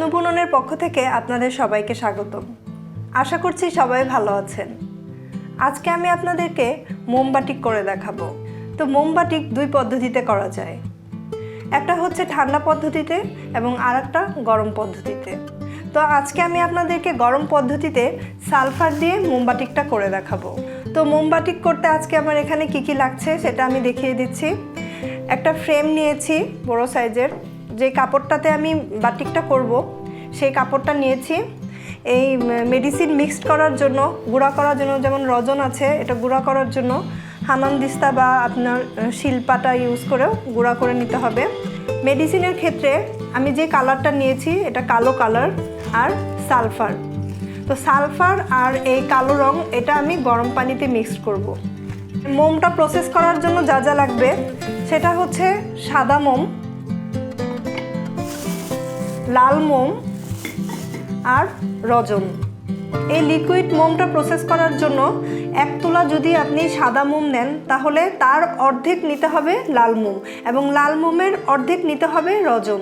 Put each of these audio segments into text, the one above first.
স্বপ্ন বুননের পক্ষ থেকে আপনাদের সবাইকে স্বাগতম। আশা করছি সবাই ভালো আছেন। আজকে আমি আপনাদেরকে মোমবাটিক করে দেখাবো। তো মোমবাটিক দুই পদ্ধতিতে করা যায়। একটা হচ্ছে ঠান্ডা পদ্ধতিতে এবং আর একটা গরম পদ্ধতিতে। তো আজকে আমি আপনাদেরকে গরম পদ্ধতিতে সালফার দিয়ে মোমবাটিকটা করে দেখাবো। তো মোমবাটিক করতে আজকে আমার এখানে কি কি লাগছে সেটা আমি দেখিয়ে দিচ্ছি। একটা ফ্রেম নিয়েছি বড় সাইজের। যে কাপড়টাতে আমি বাটিকটা করব সেই কাপড়টা নিয়েছি। এই মেডিসিন মিক্সড করার জন্য, গুঁড়া করার জন্য যেমন রজন আছে, এটা গুঁড়া করার জন্য হামান দিস্তা বা আপনার শিলপাটা ইউজ করেও গুঁড়া করে নিতে হবে। মেডিসিনের ক্ষেত্রে আমি যে কালারটা নিয়েছি, এটা কালো কালার আর সালফার তো সালফার আর এই কালো রং, এটা আমি গরম পানিতে মিক্সড করব। মোমটা প্রসেস করার জন্য যা যা লাগবে, সেটা হচ্ছে সাদা মোম, লাল মোম আর রজন। এই লিকুইড মোমটা প্রসেস করার জন্য এক তোলা যদি আপনি সাদা মোম নেন, তাহলে তার অর্ধেক নিতে হবে লাল মোম এবং লাল মোমের অর্ধেক নিতে হবে রজন।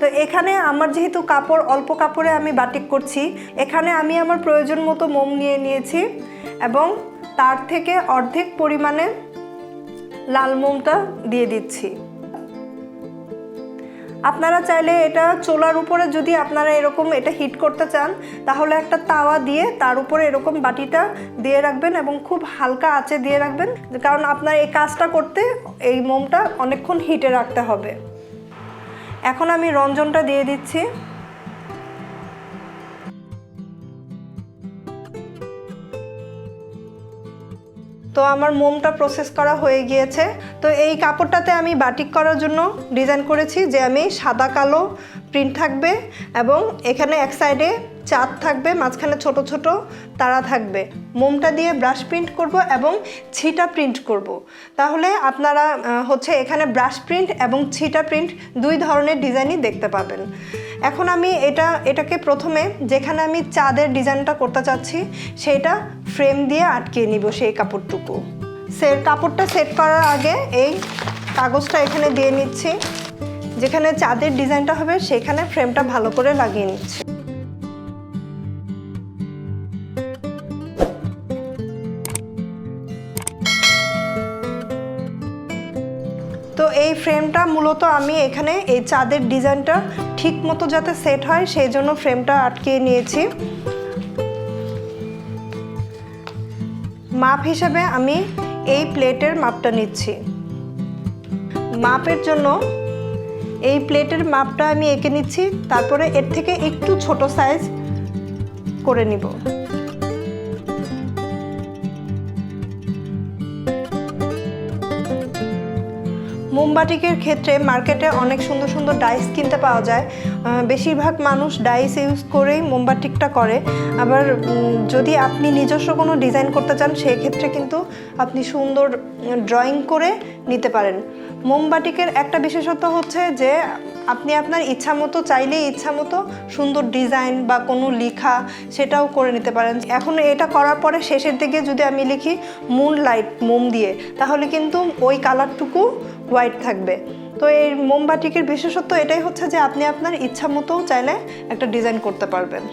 তো এখানে আমার যেহেতু কাপড়, অল্প কাপড়ে আমি বাটিক করছি, এখানে আমি আমার প্রয়োজন মতো মোম নিয়ে নিয়েছি এবং তার থেকে অর্ধেক পরিমাণে লাল মোমটা দিয়ে দিচ্ছি। আপনারা চাইলে এটা চোলার উপরে যদি আপনারা এরকম এটা হিট করতে চান, তাহলে একটা তাওয়া দিয়ে তার উপরে এরকম বাটিটা দিয়ে রাখবেন এবং খুব হালকা আঁচে দিয়ে রাখবেন, কারণ আপনার এই কাজটা করতে এই মোমটা অনেকক্ষণ হিটে রাখতে হবে। এখন আমি রঞ্জনটা দিয়ে দিচ্ছি। তো আমার মোমটা প্রসেস করা হয়ে গিয়েছে। তো এই কাপড়টাতে আমি বাটিক করার জন্য ডিজাইন করেছি যে আমি সাদা, কালো প্রিন্ট থাকবে এবং এখানে এক সাইডে চাঁদ থাকবে, মাঝখানে ছোট ছোট তারা থাকবে। মোমটা দিয়ে ব্রাশ প্রিন্ট করব এবং ছিটা প্রিন্ট করব। তাহলে আপনারা হচ্ছে এখানে ব্রাশ প্রিন্ট এবং ছিটা প্রিন্ট দুই ধরনের ডিজাইনই দেখতে পাবেন। এখন আমি এটা, এটাকে প্রথমে যেখানে আমি চাঁদের ডিজাইনটা করতে চাচ্ছি, সেটা ফ্রেম দিয়ে আটকে নিব সেই কাপড়টুকু। সে কাপড়টা সেট করার আগে এই কাগজটা এখানে দিয়ে নিচ্ছি। যেখানে চাঁদের ডিজাইনটা হবে, সেখানে ফ্রেমটা ভালো করে লাগিয়ে নিচ্ছি। ফ্রেমটা মূলত আমি এখানে এই চাঁদের ডিজাইনটা ঠিক মতো যাতে সেট হয়, সেই জন্য ফ্রেমটা আটকিয়ে নিয়েছি। মাপ হিসেবে আমি এই প্লেটের মাপটা নিচ্ছি। মাপের জন্য এই প্লেটের মাপটা আমি এঁকে নিচ্ছি, তারপরে এর থেকে একটু ছোট সাইজ করে নিব। মোমবাটিকের ক্ষেত্রে মার্কেটে অনেক সুন্দর সুন্দর ডাইস কিনতে পাওয়া যায়। বেশিরভাগ মানুষ ডাইস ইউজ করেই মোমবাটিকটা করে। আবার যদি আপনি নিজস্ব কোনো ডিজাইন করতে চান সেই ক্ষেত্রে কিন্তু আপনি সুন্দর ড্রয়িং করে নিতে পারেন। মোমবাটিকের একটা বিশেষত্ব হচ্ছে যে আপনি আপনার ইচ্ছা মতো চাইলেই ইচ্ছা মতো সুন্দর ডিজাইন বা কোনো লেখা সেটাও করে নিতে পারেন। এখন এটা করার পরে শেষের দিকে যদি আমি লিখি মুন লাইট মোম দিয়ে, তাহলে কিন্তু ওই কালারটুকু হোয়াইট থাকবে। তো এই মোমবাটিকের বিশেষত্ব এটাই হচ্ছে যে আপনি আপনার ইচ্ছা মতো চাইলে একটা ডিজাইন করতে পারবেন।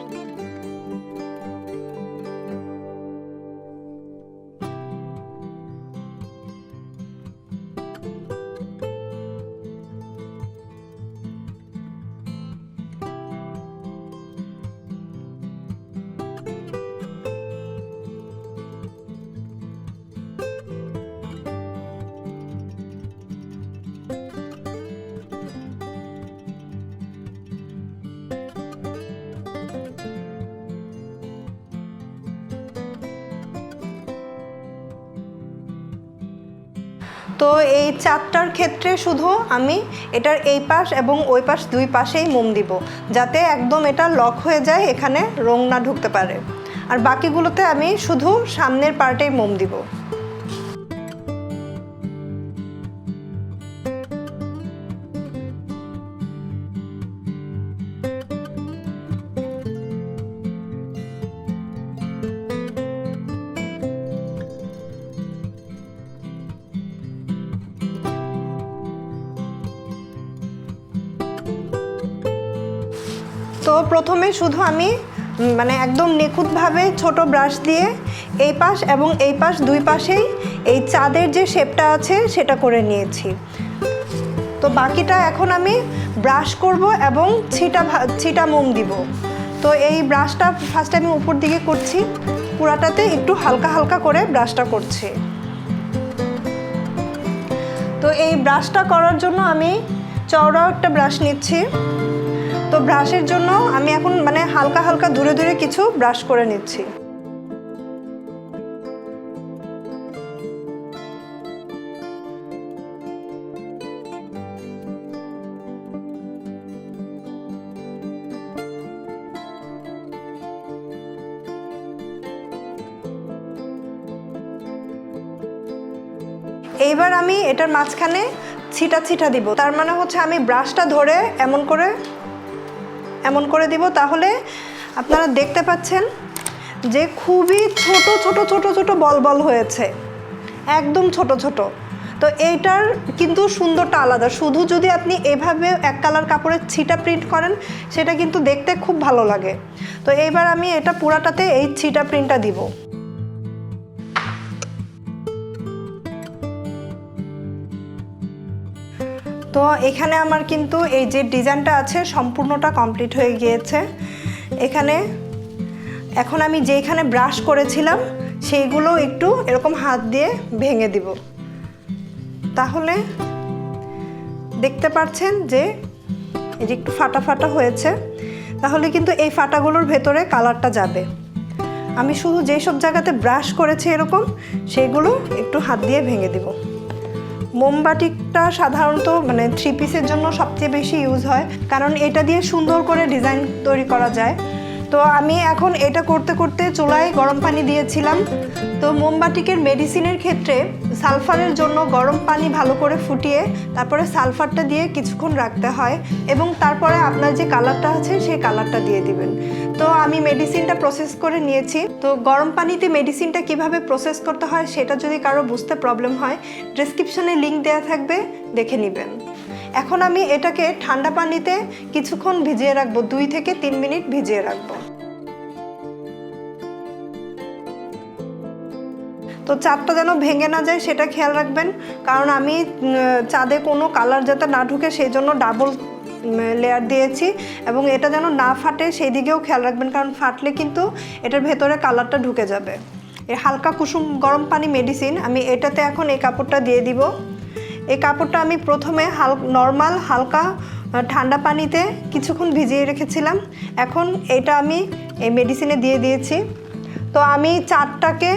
তো এই চারটার ক্ষেত্রে শুধু আমি এটার এই পাশ এবং ওই পাশ দুই পাশেই মোম দিব, যাতে একদম এটা লক হয়ে যায়, এখানে রং না ঢুকতে পারে। আর বাকিগুলোতে আমি শুধু সামনের পার্টেই মোম দিব। প্রথমে শুধু আমি মানে একদম নিখুঁতভাবে ছোট ব্রাশ দিয়ে এই পাশ এবং এই পাশ দুই পাশেই এই চাঁদের যে শেপটা আছে সেটা করে নিয়েছি। তো বাকিটা এখন আমি ব্রাশ করব এবং ছিটা ছিটা মোম দিব। তো এই ব্রাশটা ফার্স্ট আমি উপর দিকে করছি, পুরাটাতে একটু হালকা হালকা করে ব্রাশটা করছি। তো এই ব্রাশটা করার জন্য আমি চওড়াও একটা ব্রাশ নিচ্ছি। তো ব্রাশের জন্য আমি এখন মানে হালকা হালকা দূরে দূরে কিছু ব্রাশ করে নিচ্ছি। এইবার আমি এটার মাঝখানে ছিটা ছিটা দিব। তার মানে হচ্ছে আমি ব্রাশটা ধরে এমন করে এমন করে দিব তাহলে আপনারা দেখতে পাচ্ছেন যে খুবই ছোট ছোট ছোট ছোট বল বল হয়েছে। একদম ছোট ছোট। তো এইটার কিন্তু সুন্দরটা আলাদা। শুধু যদি আপনি এভাবে এক কালার কাপড়ের ছিটা প্রিন্ট করেন, সেটা কিন্তু দেখতে খুব ভালো লাগে। তো এইবার আমি এটা পুরাটাতে এই ছিটা প্রিন্টটা দিব। তো এখানে আমার কিন্তু এই যে ডিজাইনটা আছে সম্পূর্ণটা কমপ্লিট হয়ে গিয়েছে। এখানে এখন আমি যেখানে ব্রাশ করেছিলাম, সেইগুলো একটু এরকম হাত দিয়ে ভেঙে দিব। তাহলে দেখতে পাচ্ছেন যে এই যে একটু ফাটা ফাটা হয়েছে। তাহলে কিন্তু এই ফাটাগুলোর ভেতরে কালারটা যাবে। আমি শুধু যেই সব জায়গাতে ব্রাশ করেছি এরকম, সেগুলো একটু হাত দিয়ে ভেঙে দিব। মোমবাটিকটা সাধারণত মানে থ্রি পিসের জন্য সবচেয়ে বেশি ইউজ হয়। কারণ এটা দিয়ে সুন্দর করে ডিজাইন তৈরি করা যায়। তো আমি এখন এটা করতে করতে চুলায় গরম পানি দিয়েছিলাম। তো মোমবাটিকের মেডিসিনের ক্ষেত্রে সালফারের জন্য গরম পানি ভালো করে ফুটিয়ে তারপরে সালফারটা দিয়ে কিছুক্ষণ রাখতে হয় এবং তারপরে আপনার যে কালারটা আছে সেই কালারটা দিয়ে দিবেন। তো আমি মেডিসিনটা প্রসেস করে নিয়েছি। তো গরম পানিতে মেডিসিনটা কীভাবে প্রসেস করতে হয় সেটা যদি কারও বুঝতে প্রবলেম হয় ডেসক্রিপশনে লিঙ্ক দেওয়া থাকবে, দেখে নেবেন। এখন আমি এটাকে ঠান্ডা পানিতে কিছুক্ষণ ভিজিয়ে রাখব, দুই থেকে তিন মিনিট ভিজিয়ে রাখব। তো চাঁদটা যেন ভেঙে না যায়, সেটা খেয়াল রাখবেন। কারণ আমি চাঁদে কোনো কালার যাতে না ঢুকে, সেই জন্য ডাবল লেয়ার দিয়েছি এবং এটা যেন না ফাটে, সেই দিকেও খেয়াল রাখবেন। কারণ ফাটলে কিন্তু এটার ভেতরে কালারটা ঢুকে যাবে। এই হালকা কুসুম গরম পানি মেডিসিন আমি এটাতে এখন এই কাপড়টা দিয়ে দিব। এই কাপড়টা আমি প্রথমে হাল নর্মাল হালকা ঠান্ডা পানিতে কিছুক্ষণ ভিজিয়ে রেখেছিলাম। এখন এটা আমি এই মেডিসিনে দিয়ে দিয়েছি। তো আমি চারটাকে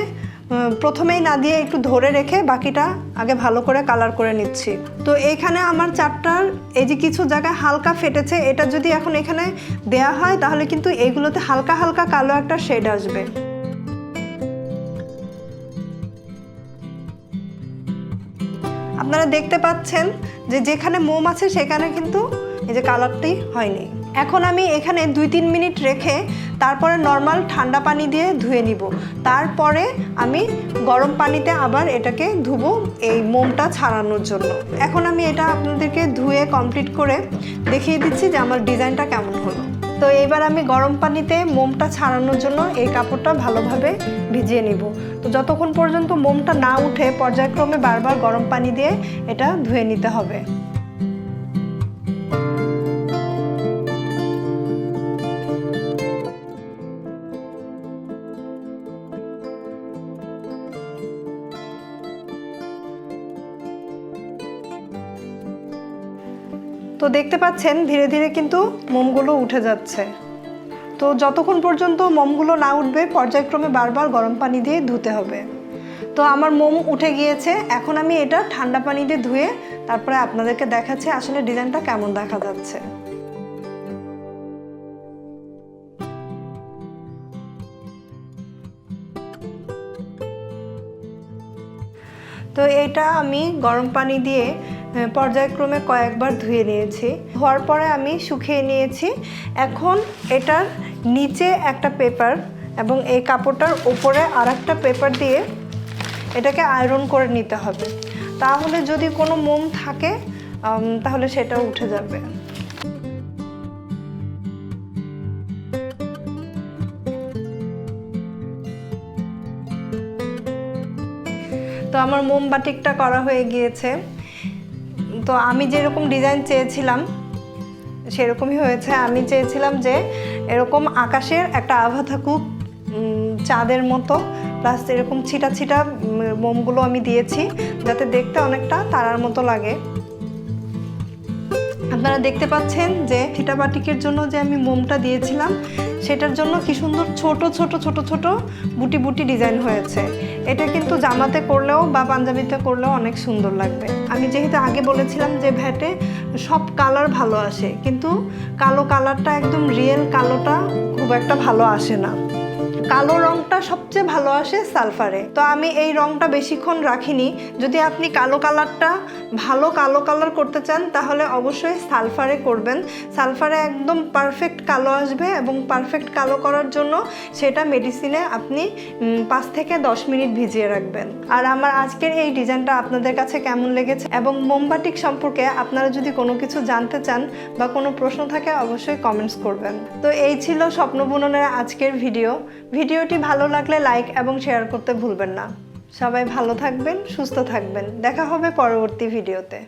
প্রথমেই না দিয়ে একটু ধরে রেখে বাকিটা আগে ভালো করে কালার করে নিচ্ছি। তো এইখানে আমার চারটার এই যে কিছু জায়গায় হালকা ফেটেছে, এটা যদি এখন এখানে দেয়া হয়, তাহলে কিন্তু এইগুলোতে হালকা হালকা কালো একটা শেড আসবে। আপনারা দেখতে পাচ্ছেন যে যেখানে মোম আছে, সেখানে কিন্তু এই যে কালারটি হয়নি। এখন আমি এখানে দুই তিন মিনিট রেখে তারপরে নর্মাল ঠান্ডা পানি দিয়ে ধুয়ে নিব। তারপরে আমি গরম পানিতে আবার এটাকে ধুবো এই মোমটা ছাড়ানোর জন্য। এখন আমি এটা আপনাদেরকে ধুয়ে কমপ্লিট করে দেখিয়ে দিচ্ছি যে আমার ডিজাইনটা কেমন হলো। তো এবার আমি গরম পানিতে মোমটা ছাড়ানোর জন্য এই কাপড়টা ভালোভাবে ভিজিয়ে নিব। তো যতক্ষণ পর্যন্ত মোমটা না উঠে, পর্যায়ক্রমে বারবার গরম পানি দিয়ে এটা ধুয়ে নিতে হবে। তো দেখতে পাচ্ছেন, ধীরে ধীরে কিন্তু মোমগুলো উঠে যাচ্ছে। তো যতক্ষণ পর্যন্ত মোমগুলো না উঠবে, পর্যায়ক্রমে বারবার গরম পানি দিয়ে ধুতে হবে। তো আমার মোম উঠে গিয়েছে, এখন আমি এটা ঠান্ডা পানি দিয়ে ধুয়ে তারপরে আপনাদেরকে দেখাচ্ছি আসলে ডিজাইনটা কেমন দেখা যাচ্ছে। তো এটা আমি গরম পানি দিয়ে পর্যায়ক্রমে কয়েকবার ধুয়ে নিয়েছি। ধোয়ার পরে আমি শুকিয়ে নিয়েছি। এখন এটার নিচে একটা পেপার এবং এই কাপড়টার ওপরে আর একটা পেপার দিয়ে এটাকে আয়রন করে নিতে হবে। তাহলে যদি কোনো মোম থাকে তাহলে সেটা উঠে যাবে। তো আমার মোমবাটিকটা করা হয়ে গিয়েছে। তো আমি যেরকম ডিজাইন চেয়েছিলাম, সেরকমই হয়েছে। আমি চেয়েছিলাম যে এরকম আকাশের একটা আভা থাকুক চাঁদের মতো প্লাস এরকম ছিটা ছিটা মোমগুলো আমি দিয়েছি, যাতে দেখতে অনেকটা তারার মতো লাগে। আপনারা দেখতে পাচ্ছেন যে ফিটা বাটিকের জন্য যে আমি মোমটা দিয়েছিলাম, সেটার জন্য কি সুন্দর ছোট ছোট ছোট ছোট বুটি বুটি ডিজাইন হয়েছে। এটা কিন্তু জামাতে করলেও বা পাঞ্জাবিতে করলেও অনেক সুন্দর লাগবে। আমি যেহেতু আগে বলেছিলাম যে ভ্যাটে সব কালার ভালো আসে, কিন্তু কালো কালারটা একদম রিয়েল কালোটা খুব একটা ভালো আসে না। কালো রংটা সবচেয়ে ভালো আসে সালফারে। তো আমি এই রংটা বেশিক্ষণ রাখিনি। যদি আপনি কালো কালারটা ভালো কালো কালার করতে চান, তাহলে অবশ্যই সালফারে করবেন। সালফারে একদম পারফেক্ট কালো আসবে এবং পারফেক্ট কালো করার জন্য সেটা মেডিসিনে আপনি পাঁচ থেকে দশ মিনিট ভিজিয়ে রাখবেন। আর আমার আজকের এই ডিজাইনটা আপনাদের কাছে কেমন লেগেছে এবং মোমবাটিক সম্পর্কে আপনারা যদি কোনো কিছু জানতে চান বা কোনো প্রশ্ন থাকে, অবশ্যই কমেন্টস করবেন। তো এই ছিল স্বপ্ন বুননের আজকের ভিডিও। ভিডিওটি ভালো লাগলে লাইক এবং শেয়ার করতে ভুলবেন না। সবাই ভালো থাকবেন, সুস্থ থাকবেন। দেখা হবে পরবর্তী ভিডিওতে।